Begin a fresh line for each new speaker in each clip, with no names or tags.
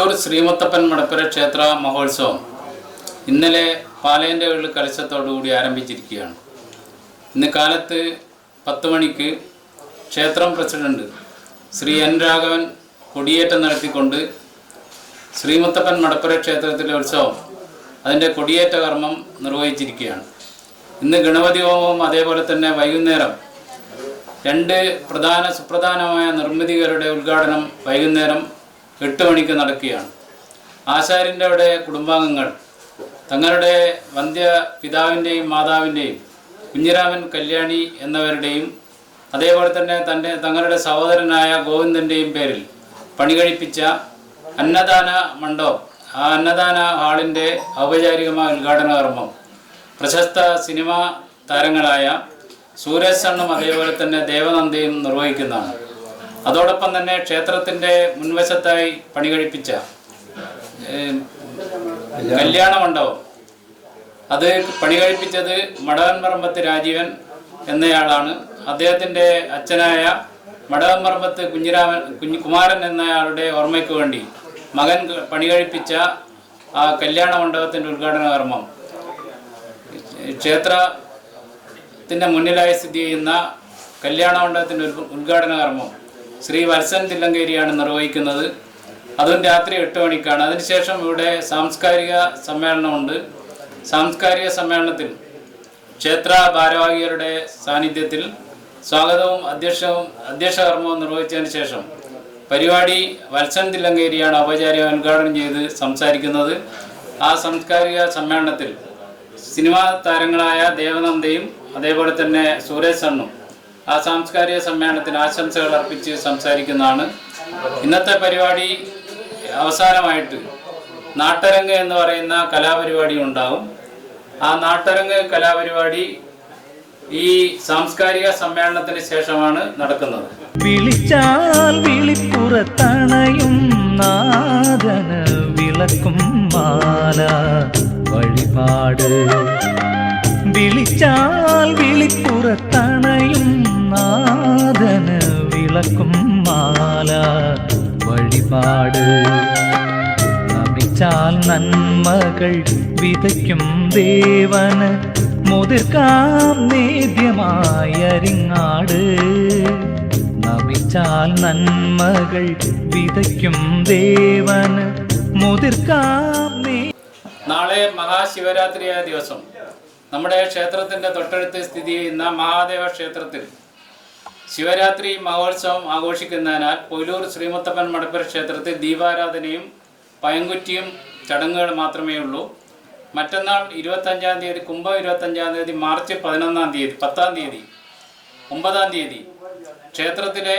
പൊയിലൂർ ശ്രീമുത്തപ്പൻ മടപ്പുര ക്ഷേത്ര മഹോത്സവം ഇന്നലെ പാലയന്റെ വീട്ടിൽ കലശത്തോടുകൂടി ആരംഭിച്ചിരിക്കുകയാണ്. ഇന്ന് കാലത്ത് പത്ത് മണിക്ക് ക്ഷേത്രം പ്രസിഡന്റ് ശ്രീ എൻ രാഘവൻ കൊടിയേറ്റം നടത്തിക്കൊണ്ട് ശ്രീമുത്തപ്പൻ മടപ്പുര ക്ഷേത്രത്തിലെ ഉത്സവം അതിന്റെ കൊടിയേറ്റ കർമ്മം നിർവഹിച്ചിരിക്കുകയാണ്. ഇന്ന് ഗണപതി ഹോമവും അതേപോലെ തന്നെ വൈകുന്നേരം രണ്ട് പ്രധാന സുപ്രധാനമായ നിർമ്മിതികളുടെ ഉദ്ഘാടനം വൈകുന്നേരം എട്ട് മണിക്ക് നടക്കുകയാണ്. ആശാരിന്റെ അവിടെ കുടുംബാംഗങ്ങൾ തങ്ങളുടെ വന്ധ്യ പിതാവിന്റെയും മാതാവിന്റെയും കുഞ്ഞിരാമൻ കല്യാണി എന്നവരുടെയും അതേപോലെ തന്നെ തന്റെ തങ്ങളുടെ സഹോദരനായ ഗോവിന്ദന്റെയും പേരിൽ പണി കഴിപ്പിച്ച അന്നദാന മണ്ഡപം ആ അന്നദാന ഹാളിന്റെ ഔപചാരികമായ ഉദ്ഘാടന കർമ്മം പ്രശസ്ത സിനിമാ താരങ്ങളായ സൂരജ് സണ്ണും അതേപോലെ തന്നെ ദേവനന്ദയും നിർവഹിക്കുന്നതാണ്. അതോടൊപ്പം തന്നെ ക്ഷേത്രത്തിന്റെ മുൻവശത്തായി പണി കഴിപ്പിച്ച കല്യാണ മണ്ഡപം അത് പണി കഴിപ്പിച്ചത് മടവൻപറമ്പത്ത് രാജീവൻ എന്നയാളാണ്. അദ്ദേഹത്തിന്റെ അച്ഛനായ മടവൻപറമ്പത്ത് കുഞ്ഞിരാമൻ കുഞ്ഞു കുമാരൻ എന്നയാളുടെ ഓർമ്മയ്ക്ക് വേണ്ടി മകൻ പണി കഴിപ്പിച്ച ആ കല്യാണ മണ്ഡപത്തിന്റെ ഉദ്ഘാടന കർമ്മം. ക്ഷേത്രത്തിന്റെ മുന്നിലായി സ്ഥിതി ചെയ്യുന്ന കല്യാണ മണ്ഡപത്തിന്റെ ഉദ്ഘാടന കർമ്മം. ശ്രീ വത്സൻ തില്ലങ്കേരിയാണ് നിർവഹിക്കുന്നത്. അതും രാത്രി എട്ട് മണിക്കാണ്. അതിനുശേഷം ഇവിടെ സാംസ്കാരിക സമ്മേളനമുണ്ട്. സാംസ്കാരിക സമ്മേളനത്തിൽ ക്ഷേത്ര ഭാരവാഹികളുടെ സാന്നിധ്യത്തിൽ സ്വാഗതവും അധ്യക്ഷവും അധ്യക്ഷകർമ്മവും നിർവഹിച്ചതിന് ശേഷം പരിപാടി വത്സൻ തില്ലങ്കേരിയാണ് ഔപചാരിക ഉദ്ഘാടനം ചെയ്ത് സംസാരിക്കുന്നത്. ആ സാംസ്കാരിക സമ്മേളനത്തിൽ സിനിമാ താരങ്ങളായ ദേവനന്ദയും അതേപോലെ തന്നെ സൂരജ് സണ്ണും ആ സാംസ്കാരിക സമ്മേളനത്തിന് ആശംസകൾ അർപ്പിച്ച് സംസാരിക്കുന്നതാണ്. ഇന്നത്തെ പരിപാടി അവസാനമായിട്ട് നാട്ടരങ്ങ് എന്ന് പറയുന്ന കലാപരിപാടി ഉണ്ടാവും. ആ നാട്ടരങ്ങ് കലാപരിപാടി ഈ സാംസ്കാരിക സമ്മേളനത്തിന് ശേഷമാണ് നടക്കുന്നത്.
വിളിച്ചാൽ വിളിപ്പുറത്തണയും വിളക്കും മാല വഴിപാട്. വിളിച്ചാൽ വിളിപ്പുറത്തണയും നാദന വിളക്കും മാല വഴിപാട്. നമിച്ചാൽ നന്മകൾ വിതയ്ക്കും ദേവന് മുതിർക്കാം നേദ്യമായരിങ്ങാട്. നമിച്ചാൽ നന്മകൾ വിതയ്ക്കും ദേവന് മുതിർക്കാം
നാളെ മഹാശിവരാത്രിയായ ദിവസം. നമ്മുടെ ക്ഷേത്രത്തിന്റെ തൊട്ടടുത്ത് സ്ഥിതി ചെയ്യുന്ന മഹാദേവ ക്ഷേത്രത്തിൽ ശിവരാത്രി മഹോത്സവം ആഘോഷിക്കുന്നതിനാൽ പൊയിലൂർ ശ്രീമുത്തപ്പൻ മടപ്പുര ക്ഷേത്രത്തിൽ ദീപാരാധനയും പയങ്കുറ്റിയും ചടങ്ങുകൾ മാത്രമേ ഉള്ളൂ. മറ്റന്നാൾ ഇരുപത്തഞ്ചാം തീയതി കുംഭം ഇരുപത്തഞ്ചാം തീയതി മാർച്ച് പതിനൊന്നാം തീയതി പത്താം തീയതി ഒമ്പതാം തീയതി ക്ഷേത്രത്തിലെ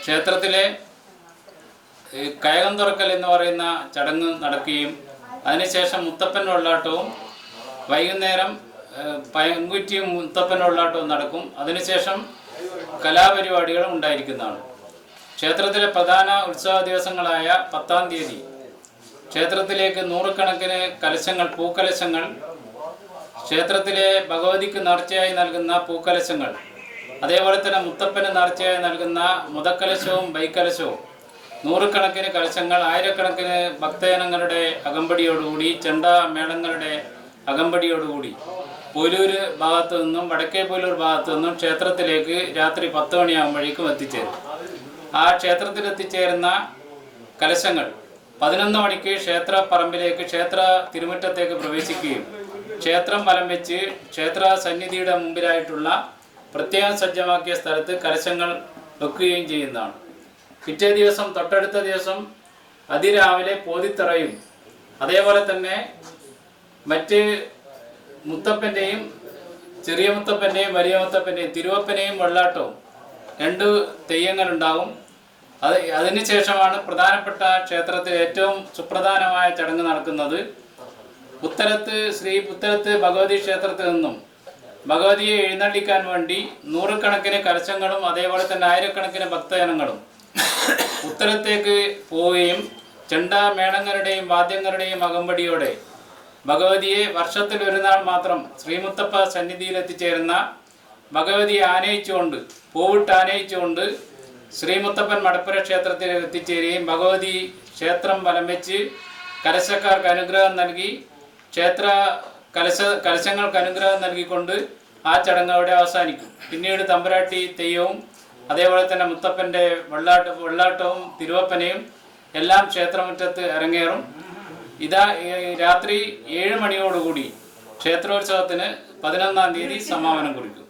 ക്ഷേത്രത്തിലെ കയകം തുറക്കൽ എന്ന് പറയുന്ന ചടങ്ങ് നടക്കുകയും അതിനുശേഷം മുത്തപ്പൻ വെള്ളാട്ടവും വൈകുന്നേരം പയങ്കുറ്റി മുത്തപ്പൻ വെള്ളാട്ടവും നടക്കും. അതിനുശേഷം കലാപരിപാടികളും ഉണ്ടായിരിക്കുന്നതാണ്. ക്ഷേത്രത്തിലെ പ്രധാന ഉത്സവ ദിവസങ്ങളായ പത്താം തീയതി. ക്ഷേത്രത്തിലേക്ക് നൂറുകണക്കിന് കലശങ്ങൾ പൂക്കലശങ്ങൾ ക്ഷേത്രത്തിലെ ഭഗവതിക്ക് നേർച്ചയായി നൽകുന്ന പൂക്കലശങ്ങൾ അതേപോലെ തന്നെ മുത്തപ്പന് നേർച്ചയായി നൽകുന്ന മുതക്കലശവും ബൈക്കലശവും നൂറുകണക്കിന് കലശങ്ങൾ ആയിരക്കണക്കിന് ഭക്തജനങ്ങളുടെ അകമ്പടിയോടുകൂടി ചെണ്ട മേളങ്ങളുടെ അകമ്പടിയോടുകൂടി പോലൂര് ഭാഗത്തു നിന്നും വടക്കേ പോലൂർ ഭാഗത്തു നിന്നും ക്ഷേത്രത്തിലേക്ക് രാത്രി പത്ത് മണിയാകുമ്പോഴേക്കും എത്തിച്ചേരും. ആ ക്ഷേത്രത്തിൽ എത്തിച്ചേരുന്ന കലശങ്ങൾ പതിനൊന്ന് മണിക്ക് ക്ഷേത്ര പറമ്പിലേക്ക് ക്ഷേത്ര തിരുമുറ്റത്തേക്ക് പ്രവേശിക്കുകയും ക്ഷേത്രം വലം വെച്ച് ക്ഷേത്ര സന്നിധിയുടെ മുമ്പിലായിട്ടുള്ള പ്രത്യേകം സജ്ജമാക്കിയ സ്ഥലത്ത് കലശങ്ങൾ വെക്കുകയും ചെയ്യുന്നതാണ്. പിറ്റേ ദിവസം തൊട്ടടുത്ത ദിവസം അതിരാവിലെ പോതിത്തറയും. അതേപോലെ തന്നെ മറ്റ് മുത്തപ്പന്റെയും ചെറിയ മുത്തപ്പന്റെയും വലിയ മുത്തപ്പന്റെയും തിരുവപ്പനെയും വെള്ളാട്ടവും രണ്ട് തെയ്യങ്ങളുണ്ടാകും. അത് അതിനുശേഷമാണ് പ്രധാനപ്പെട്ട ക്ഷേത്രത്തിൽ ഏറ്റവും സുപ്രധാനമായ ചടങ്ങ് നടക്കുന്നത്. പുത്തരത്ത് ശ്രീ പുത്തരത്ത് ഭഗവതി ക്ഷേത്രത്തിൽ നിന്നും ഭഗവതിയെ എഴുന്നള്ളിക്കാൻ വേണ്ടി നൂറുകണക്കിന് കലശങ്ങളും അതേപോലെ തന്നെ ആയിരക്കണക്കിന് ഭക്തജനങ്ങളും ഉത്തരത്തേക്ക് പോവുകയും ചെണ്ട മേളങ്ങളുടെയും വാദ്യങ്ങളുടെയും അകമ്പടിയോടെ ഭഗവതിയെ വർഷത്തിൽ ഒരു നാൾ മാത്രം ശ്രീമുത്തപ്പ സന്നിധിയിൽ എത്തിച്ചേരുന്ന ഭഗവതിയെ ആനയിച്ചുകൊണ്ട് പൂവിട്ട് ആനയിച്ചുകൊണ്ട് ശ്രീമുത്തപ്പൻ മടപ്പുര ക്ഷേത്രത്തിൽ എത്തിച്ചേരുകയും ഭഗവതി ക്ഷേത്രം വലം വെച്ച് കലശക്കാർക്ക് അനുഗ്രഹം നൽകി ക്ഷേത്ര കലശ കലശങ്ങൾക്ക് അനുഗ്രഹം നൽകിക്കൊണ്ട് ആ ചടങ്ങ് അവിടെ അവസാനിക്കും. പിന്നീട് തമ്പുരാട്ടി തെയ്യവും അതേപോലെ തന്നെ മുത്തപ്പന്റെ വെള്ളാട്ട വെള്ളാട്ടവും തിരുവപ്പനയും എല്ലാം ക്ഷേത്രമുറ്റത്ത് അരങ്ങേറും. ഇതാ രാത്രി ഏഴ് മണിയോടുകൂടി ക്ഷേത്രോത്സവത്തിന് പതിനൊന്നാം തീയതി സമാപനം കുറിക്കും.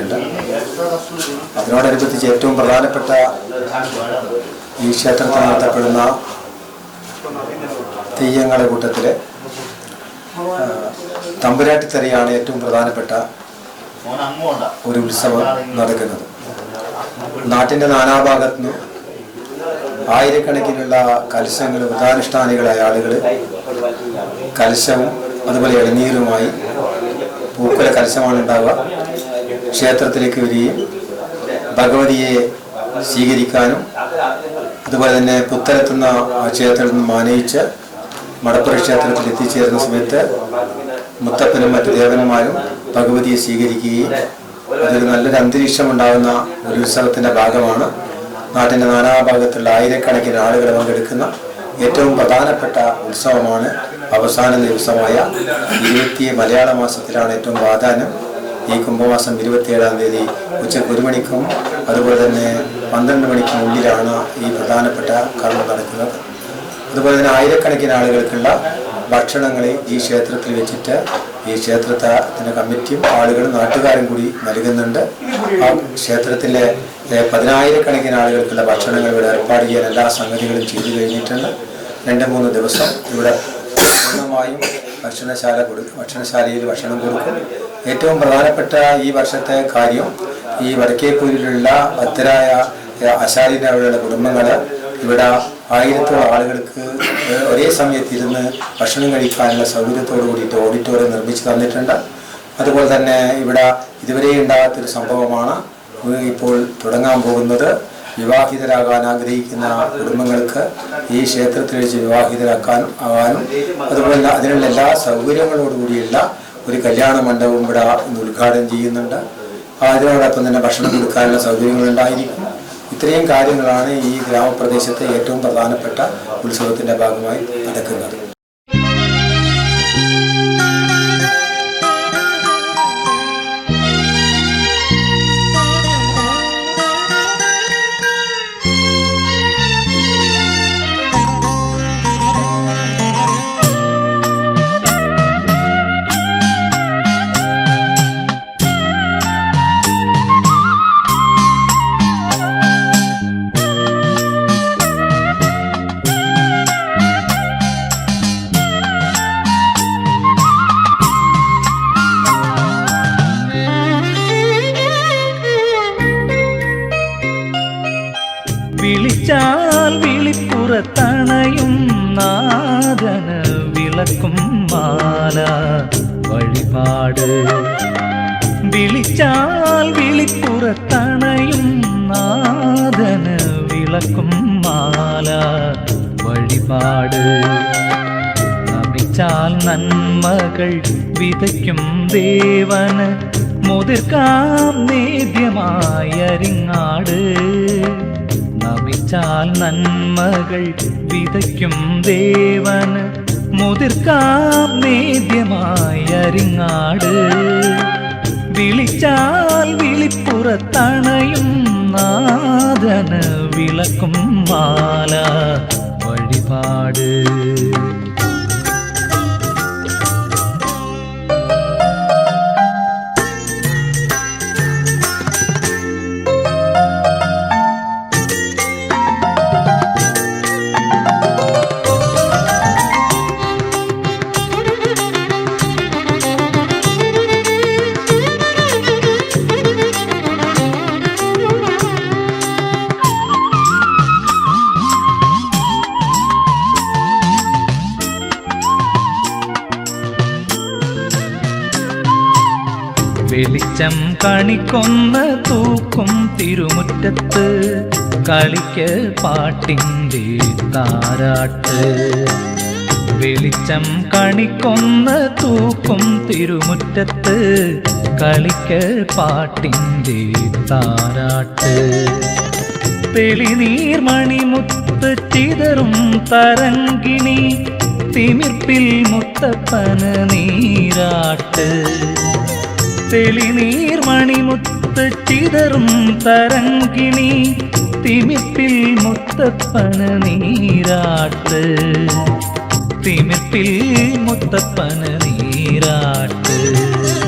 പറഞ്ഞിട്ടുണ്ട് അതിനോടനുബന്ധിച്ച് ഏറ്റവും പ്രധാനപ്പെട്ട ഈ ക്ഷേത്രത്തിൽ നടത്തപ്പെടുന്ന തെയ്യങ്ങളുടെ കൂട്ടത്തിൽ തമ്പുരാട്ടിത്തെറിയാണ് ഏറ്റവും പ്രധാനപ്പെട്ട ഒരു ഉത്സവം നടക്കുന്നത്. നാട്ടിന്റെ നാനാഭാഗത്തു നിന്നും ആയിരക്കണക്കിനുള്ള കലശങ്ങൾ വ്രതാനുഷ്ഠാനികളായ ആളുകൾ കലശവും അതുപോലെ ഇളനീരുമായി പൂക്കുല കലശമാണ് ഉണ്ടാവുക. ക്ഷേത്രത്തിലേക്ക് വരികയും ഭഗവതിയെ സ്വീകരിക്കാനും അതുപോലെ തന്നെ പുത്തരത്തുന്ന ആ ക്ഷേത്രത്തിൽ നിന്ന് മാനയിച്ച് മടപ്പുറ ക്ഷേത്രത്തിൽ എത്തിച്ചേരുന്ന സമയത്ത് മുത്തപ്പനും മറ്റു ദേവന്മാരും ഭഗവതിയെ സ്വീകരിക്കുകയും അതൊരു നല്ലൊരു അന്തരീക്ഷം ഉണ്ടാകുന്ന ഒരു ഉത്സവത്തിന്റെ ഭാഗമാണ്. നാട്ടിന്റെ നാനാഭാഗത്തുള്ള ആയിരക്കണക്കിന് ആളുകൾ പങ്കെടുക്കുന്ന ഏറ്റവും പ്രധാനപ്പെട്ട ഉത്സവമാണ് അവസാന ദിവസമായ ഇരുപത്തി മലയാള മാസത്തിലാണ് ഏറ്റവും പ്രാധാന്യം. ഈ കുംഭമാസം ഇരുപത്തിയേഴാം തീയതി ഉച്ചയ്ക്ക് ഒരു മണിക്കും അതുപോലെ തന്നെ പന്ത്രണ്ട് മണിക്കും ഉള്ളിലാണ് ഈ പ്രധാനപ്പെട്ട കർമ്മം നടക്കുന്നത്. അതുപോലെ തന്നെ ആയിരക്കണക്കിന് ആളുകൾക്കുള്ള ഭക്ഷണങ്ങൾ ഈ ക്ഷേത്രത്തിൽ വെച്ചിട്ട് ഈ ക്ഷേത്രത്തിന്റെ കമ്മിറ്റിയും ആളുകളും നാട്ടുകാരും കൂടി നൽകുന്നുണ്ട്. ആ ക്ഷേത്രത്തിലെ പതിനായിരക്കണക്കിന് ആളുകൾക്കുള്ള ഭക്ഷണങ്ങൾ ഇവിടെ ഏർപ്പാട് ചെയ്യാൻ എല്ലാ സംഗതികളും ചെയ്തു കഴിഞ്ഞിട്ടുണ്ട്. രണ്ട് മൂന്ന് ദിവസം ഇവിടെ പൂർണമായും ഭക്ഷണശാല കൊടുക്കും ഭക്ഷണശാലയിൽ ഭക്ഷണം കൊടുക്കും. ഏറ്റവും പ്രധാനപ്പെട്ട ഈ വർഷത്തെ കാര്യം ഈ വടക്കേപ്പൂരിലുള്ള ഭക്തരായ അശാലിന്റെ അവിടെയുള്ള കുടുംബങ്ങൾ ഇവിടെ ആയിരത്തോളം ആളുകൾക്ക് ഒരേ സമയത്ത് ഇരുന്ന് ഭക്ഷണം കഴിക്കാനുള്ള സൗകര്യത്തോടു കൂടിയിട്ട് ഓഡിറ്റോറിയം നിർമ്മിച്ചു തന്നിട്ടുണ്ട്. അതുപോലെ തന്നെ ഇവിടെ ഇതുവരെ ഉണ്ടാകാത്തൊരു സംഭവമാണ് ഇപ്പോൾ തുടങ്ങാൻ പോകുന്നത്. വിവാഹിതരാകാൻ ആഗ്രഹിക്കുന്ന കുടുംബങ്ങൾക്ക് ഈ ക്ഷേത്രത്തിൽ വെച്ച് വിവാഹിതരാക്കാൻ ആകാനും അതുപോലെ അതിനുള്ള എല്ലാ സൗകര്യങ്ങളോടുകൂടിയുള്ള ഒരു കല്യാണ മണ്ഡപം ഇവിടെ ഇന്ന് ഉദ്ഘാടനം ചെയ്യുന്നുണ്ട്. അതിനോടൊപ്പം തന്നെ ഭക്ഷണം കൊടുക്കാനുള്ള സൗകര്യങ്ങളുണ്ടായിരിക്കും ഇത്രയും കാര്യങ്ങളാണ് ഈ ഗ്രാമപ്രദേശത്തെ ഏറ്റവും പ്രധാനപ്പെട്ട ഉത്സവത്തിന്റെ ഭാഗമായി നടക്കുന്നത്.
വിളിപ്പുറത്തണയും നാദന വിളക്കും മാല വഴിപാട്. വിളിച്ചാൽ വിളിപ്പുറത്തണയും നാദന വിളക്കും മാല വഴിപാട്. നമിച്ചാൽ നന്മകൾ വിതയ്ക്കും ദേവന് മുതിർക്കാം നേദ്യമായരിങ്ങാട്. നമിച്ചാൽ നന്മകൾ വിതയ്ക്കും ദേവന്. മുതിർക്കാം നേദ്യമായരിങ്ങാട് വിളിച്ചാൽ വിളിപ്പുറത്തണയും നാദന വിളക്കും മാല വഴിപാട്. വെളിച്ചം കണിക്കൊന്ന തൂക്കും തിരുമുറ്റത്ത്. കളിക്ക് പാട്ടിന്റെ താരാട്ട്. വെളിച്ചം കണിക്കൊന്ന തൂക്കും തിരുമുറ്റത്ത്. കളിക്ക് പാട്ടിന്റെ താരാട്ട്. തെളിനീർമണിമുത്ത് ചിതറും തരങ്കിണി തിമിർപ്പിൽ മുത്തപ്പന നീരാട്ട്. തെളിനീർമണിമുത്ത് ചിതറും തരങ്കിണി തിമിർപ്പിൽ മുത്തപ്പന നീരാട്ട് തിമിർപ്പിൽ മുത്തപ്പന നീരാട്ട്